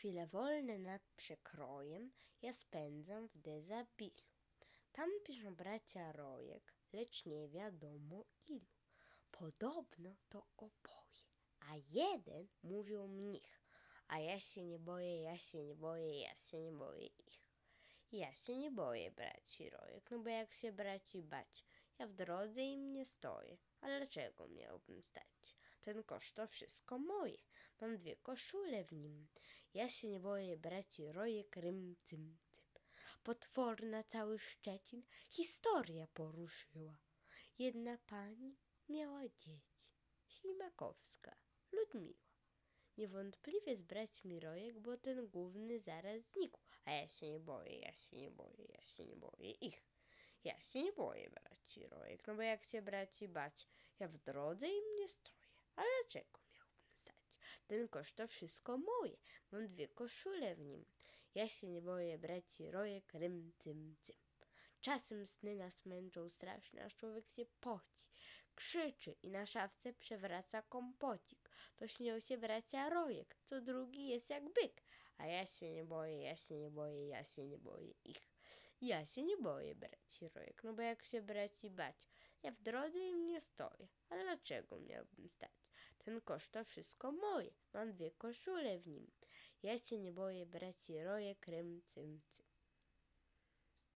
Chwile wolne nad przekrojem ja spędzam w dezabilu. Tam piszą bracia Rojek, lecz nie wiadomo ilu. Podobno to oboje, a jeden mówił mnich. A ja się nie boję, ja się nie boję, ja się nie boję ich. Ja się nie boję braci Rojek, no bo jak się braci bać, ja w drodze im nie stoję. A dlaczego miałbym stać? Ten kosz to wszystko moje. Mam dwie koszule w nim. Ja się nie boję braci Rojek, rym, cym, cym. Potworna cały Szczecin historia poruszyła. Jedna pani miała dzieci. Ślimakowska, Ludmiła. Niewątpliwie z braćmi Rojek, bo ten główny zaraz znikł. A ja się nie boję, ja się nie boję, ja się nie boję ich. Ja się nie boję braci Rojek, no bo jak się braci bać, ja w drodze im nie stoję. Dlaczego miałbym stać? Ten kosz to wszystko moje, mam dwie koszule w nim. Ja się nie boję braci Rojek, rym, cym, cym. Czasem sny nas męczą strasznie, aż człowiek się poci. Krzyczy i na szafce przewraca kompocik. To śnią się bracia Rojek, co drugi jest jak byk. A ja się nie boję, ja się nie boję, ja się nie boję ich. Ja się nie boję braci Rojek, no bo jak się braci bać, ja w drodze im nie stoję. Ale dlaczego miałbym stać? Ten kosz to wszystko moje, mam dwie koszule w nim. Ja się nie boję braci Rojek, rym, cym, cym.